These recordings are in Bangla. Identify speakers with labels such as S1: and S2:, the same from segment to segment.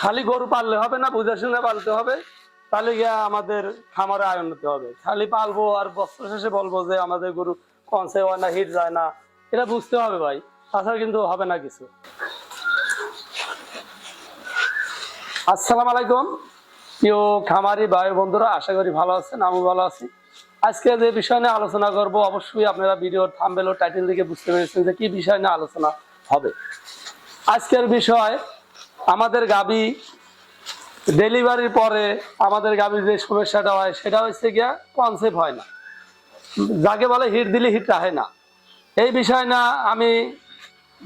S1: খালি গরু পাললে হবে না বুঝে শুনে পালতে হবে। তাহলে গিয়া আমাদের খামারে আয় উন্নতি হবে। খালি পালবো আর বছর শেষে বলব যে আমাদের গরু কনসে হয় না, হিট যায় না। এটা বুঝতে হবে ভাই। তাছাড়া কিন্তু হবে না কিছু। আসসালাম আলাইকুম। প্রিয় খামারি ভাই বন্ধুরা, আশা করি ভালো আছেন আমি ভালো আছি। আজকে যে বিষয় নিয়ে আলোচনা করব, অবশ্যই আপনারা ভিডিওর থাম্বেল টাইটেল দেখে বুঝতে পেরেছেন যে কি বিষয় নিয়ে আলোচনা হবে। আজকের বিষয় আমাদের গাবি ডেলিভারির পরে আমাদের গাবির যে সমস্যাটা হয়, সেটা হচ্ছে গিয়া কনসেপ্ট হয় না। যাকে বলে হিট দিলে হিট রাখে না। এই বিষয় না আমি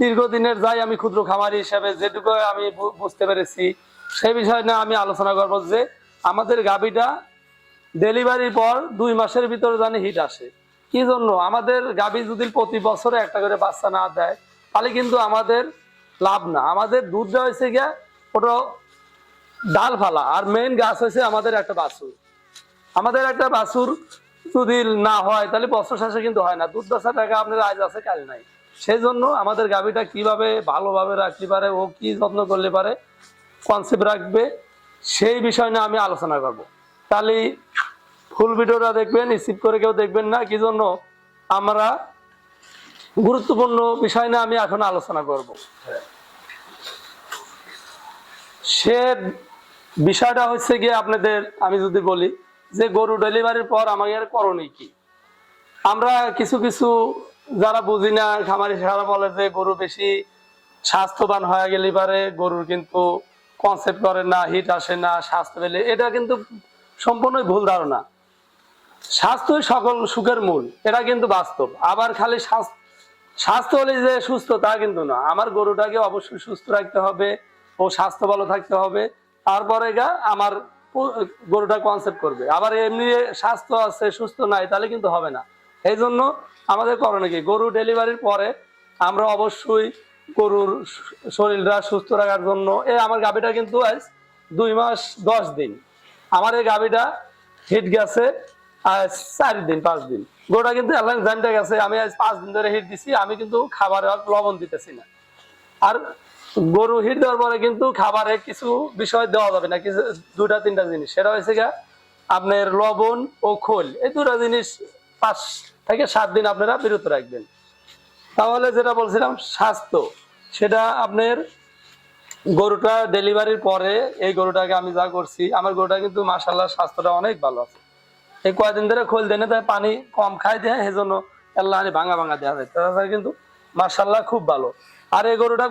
S1: দীর্ঘদিনের যাই আমি ক্ষুদ্র খামারি হিসেবে যেটুকু আমি বুঝতে পেরেছি, সেই বিষয় না আমি আলোচনা করব যে আমাদের গাবিটা ডেলিভারির পর দুই মাসের ভিতরে জানি হিট আসে। কি জন্য? আমাদের গাবি যদি প্রতি বছরে একটা করে বাচ্চা না দেয়, তাহলে কিন্তু আমাদের লাভ না। আমাদের দুধটা হয়েছে গিয়া ওটা ডাল ফালা। আর মেইন গাছ হয়েছে আমাদের একটা বাছুর। আমাদের একটা বাছুর যদি না হয়, তাহলে বছর শেষে কিন্তু হয় না। দুধ দশা টাকা আপনার আজ আছে, কাল নাই। সেই জন্য আমাদের গাভীটা কীভাবে ভালোভাবে রাখতে পারে, ও কি যত্ন করলে পারে কনসেপ্ট রাখবে, সেই বিষয় নিয়ে আমি আলোচনা করব। তাহলে ফুল ভিডিওটা দেখবেন রিসিভ করে কেউ দেখবেন না। কি জন্য? আমরা গুরুত্বপূর্ণ বিষয় নিয়ে আমি এখন আলোচনা করব। সে বিষয়টা হচ্ছে গিয়ে আপনাদের আমি যদি বলি যে গরু ডেলিভারির পর আমাদের করণীয় কি? আমরা কিছু কিছু যারা বুঝি না, খামারি সারা বলে যে গরু বেশি স্বাস্থ্যবান হয়ে গেলে পারে, গরুর কিন্তু কনসেপ্ট করে না হিট আসে না, স্বাস্থ্য পেলে এটা কিন্তু সম্পূর্ণই ভুল ধারণা। স্বাস্থ্যই সকল সুখের মূল, এটা কিন্তু বাস্তব। আবার খালি স্বাস্থ্য স্বাস্থ্য হলে যে সুস্থ তা কিন্তু না। আমার গরুটাকে অবশ্যই সুস্থ রাখতে হবে। ও স্বাস্থ্য ভালো থাকতে হবে। তারপরে গা আমার গরুটা কনসেপ্ট করবে। আবার এমনি স্বাস্থ্য আছে, সুস্থ নাই, তাহলে কিন্তু হবে না। এই জন্য আমাদের করণীয় কি গরু ডেলিভারির পরে আমরা অবশ্যই গরুর শরীরটা সুস্থ রাখার জন্য এই আমার গাভীটা কিন্তু আজ দুই মাস দশ দিন। আমার এই গাভীটা হিট গেছে আজ চার দিন, পাঁচ দিন। গরুটা কিন্তু অ্যালাইন গেছে, আমি আজ পাঁচ দিন ধরে হিট দিছি, আমি কিন্তু খাবারে লবণ দিতেছি না। আর গরু হিট দেওয়ার পরে কিন্তু খাবারে কিছু বিষয় দেওয়া যাবে না, কিছু দুটা তিনটা জিনিস। সেটা হয়েছে গা আপনার লবণ ও খোল, এই দুটা জিনিস পাঁচ থেকে সাত দিন আপনারা বিরত রাখবেন। তাহলে যেটা বলছিলাম, স্বাস্থ্য, সেটা আপনার গরুটা ডেলিভারির পরে এই গরুটাকে আমি যা করছি, আমার গরুটা কিন্তু মাসাল্লাহ স্বাস্থ্যটা অনেক ভালো আছে। এই কয়দিন ধরে খোল দেনে তাই পানি কম খাই দেয় সেই জন্য আল্লাহ ভাঙা ভাঙা দেওয়া যায়। তাছাড়া কিন্তু মাসাল্লাহ খুব ভালো। আর এই গরুটা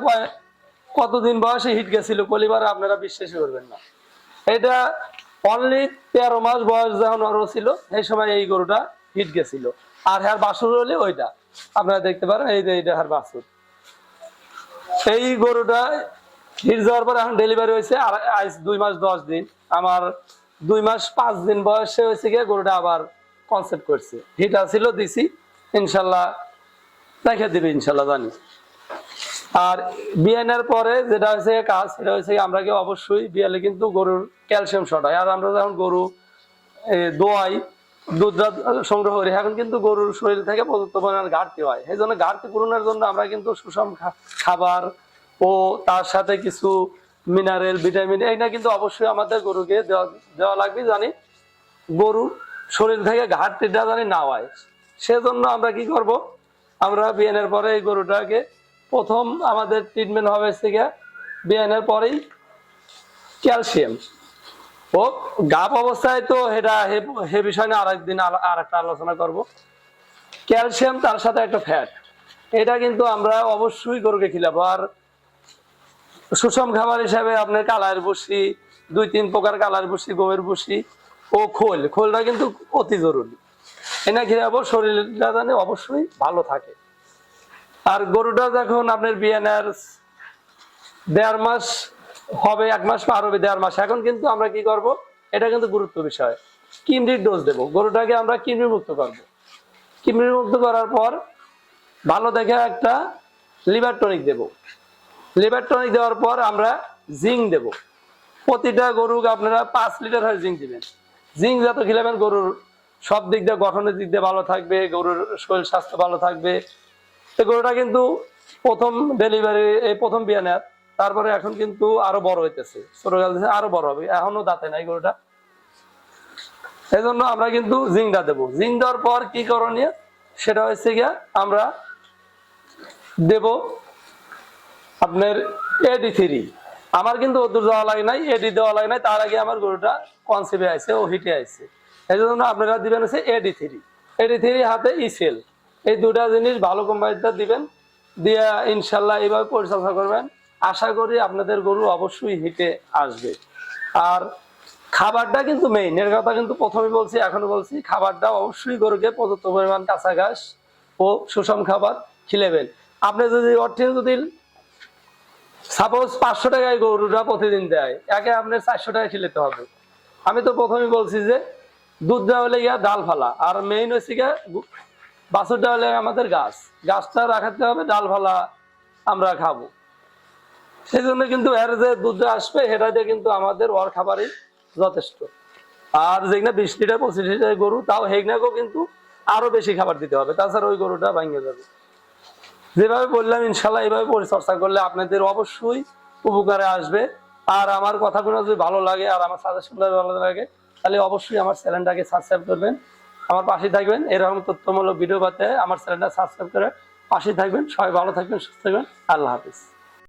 S1: কতদিন বয়সে হিট গেছিল কলিবার আপনারা বিশ্বাসই করবেন না। এটা অনলি তেরো মাস বয়স যখন ওর ছিল, সেই সময় এই গরুটা হিট গেছিল। আর হ্যার বাছুর হলে ওইটা। আপনারা দেখতে পারেন, এই যে এইটা হার বাছুর। এই গরুটা হিট যাওয়ার পর এখন ডেলিভারি হয়েছে আর আজ দুই মাস দশ দিন। আমার দুই মাস পাঁচ দিন বয়সে হয়েছে গিয়ে গরুটা আবার কনসেপ্ট করছে। হিট আসছিল দিছি, ইনশাল্লাহ রেখে দিবে, ইনশাল্লাহ জানি। আর বিয়ানের পরে যেটা হয়েছে, কাজ সেটা হয়েছে, আমরা কি অবশ্যই বিয়ালে কিন্তু গরুর ক্যালসিয়াম শর্ট হয় আর আমরা যখন গরু দোয়াই, দুধ সংগ্রহ করি, এখন কিন্তু গরুর শরীর থেকে পর্যাপ্ত পরিমাণ ঘাটতি হয়। সেই জন্য ঘাটতি পূরণের জন্য আমরা কিন্তু সুষম খাবার ও তার সাথে কিছু মিনারেল ভিটামিন এইটা কিন্তু অবশ্যই আমাদের গরুকে দেওয়া দেওয়া লাগবে জানি গরু শরীর থেকে ঘাটতিটা জানি না হয়। সেজন্য আমরা কি করব? আমরা বিয়ানের পরে এই গরুটাকে প্রথম আমাদের ট্রিটমেন্ট হবে থেকে বিয়ানের পরেই ক্যালসিয়াম ও গাপ অবস্থায় তো এটা হে- বিষয় নিয়ে আরেকদিন আর একটা আলোচনা করব। ক্যালসিয়াম তার সাথে একটা ফ্যাট এটা কিন্তু আমরা অবশ্যই গরুকে খিলাবো। আর সুষম খাবার হিসাবে আপনার কালার বসি দুই, তিন প্রকার কালার বসি গমের বসি ও খোল। খোলটা কিন্তু অতি জরুরি। এনে খিলাবো, শরীরটা জানে অবশ্যই ভালো থাকে। আর গরুটা যখন আপনার বিয়ানার দেড় মাস হবে, এক মাস পার হবে, দেড় মাস। এখন কিন্তু আমরা কি করব? এটা কিন্তু গুরুত্ব বিষয়। কিমরির ডোজ দেব। গরুটাকে আমরা কিমরি মুক্ত করব। কিমরি মুক্ত করার পর ভালো দেখে একটা লিভার টনিক দেব। লিভার টনিক দেওয়ার পর আমরা জিঙ্ক দেব। প্রতিটা গরুকে আপনারা পাঁচ লিটার হয় জিঙ্ক দিবেন। জিঙ্ক যত খেলাবেন, গরুর সব দিক দিয়ে গঠনের দিক দিয়ে ভালো থাকবে, গরুর শরীর স্বাস্থ্য ভালো থাকবে। তো গরুটা কিন্তু প্রথম ডেলিভারি এই প্রথম বিয়ানের তারপরে এখন কিন্তু আরও বড় হইতেছে। ছোট গাল আরও বড় হবে। এখনও দাঁতে নাই গরুটা। এই জন্য আমরা কিন্তু জিংটা দেবো। জিং দেওয়ার পর কি করণীয়? সেটা হচ্ছে গিয়া আমরা দেব আপনার এডি থ্রি আমার কিন্তু ওদূর যাওয়া লাগে নাই এডি দেওয়া লাগে নাই। তার আগে আমার গরুটা কনসেপে আছে ও হিটে আছে এই জন্য আপনারা দিবেন হচ্ছে এডি থ্রি এডি থ্রি হাতে ইসেল এই দুটা জিনিস ভালো কোম্পানিটা দিবেন, দিয়ে ইনশাল্লাহ এইভাবে পরিচর্যা করবেন। আশা করি আপনাদের গরু অবশ্যই হিটে আসবে। আর খাবারটা কিন্তু মেইন এর কথা কিন্তু প্রথমে বলছি এখনও বলছি, খাবারটা অবশ্যই গরুকে পর্যাপ্ত পরিমাণ কাঁচা ঘাস ও সুষম খাবার খিলেবেন। আপনি যদি অর্থে যদি সাপোজ পাঁচশো টাকায় গরুটা প্রতিদিন দেয়, একে আপনার চারশো টাকা খিলেতে হবে। আমি তো প্রথমে বলছি যে, দুধ দেওয়া হলে গিয়া ডাল ফালা, আর মেইন হচ্ছে গিয়া বাছুরটা হলে আমাদের গাছ। গাছটা রাখাতে হবে ডাল ফালা আমরা খাব। সেই জন্য কিন্তু এর যে দুধটা আসবে, সেটা দিয়ে কিন্তু আমাদের ওর খাবারই যথেষ্ট। আর যেখানে বিশ লিটার পঁচিশ লিটার গরু, তাও হেগনাকেও কিন্তু আরও বেশি খাবার দিতে হবে। তাছাড়া ওই গরুটা ভাঙে যাবে। যেভাবে বললাম, ইনশাল্লাহ এইভাবে পরিচর্যা করলে আপনাদের অবশ্যই উপকারে আসবে। আর আমার কথাগুলো যদি ভালো লাগে, আর আমার সাজেশনটা ভালো লাগে, তাহলে অবশ্যই আমার চ্যানেলটাকে সাবস্ক্রাইব করবেন। আমার পাশে থাকবেন। এরকম তথ্যমূলক ভিডিও পাতে আমার চ্যানেলটা সাবস্ক্রাইব করে পাশে থাকবেন। সবাই ভালো থাকবেন, সুস্থ থাকবেন। আল্লাহ হাফিজ।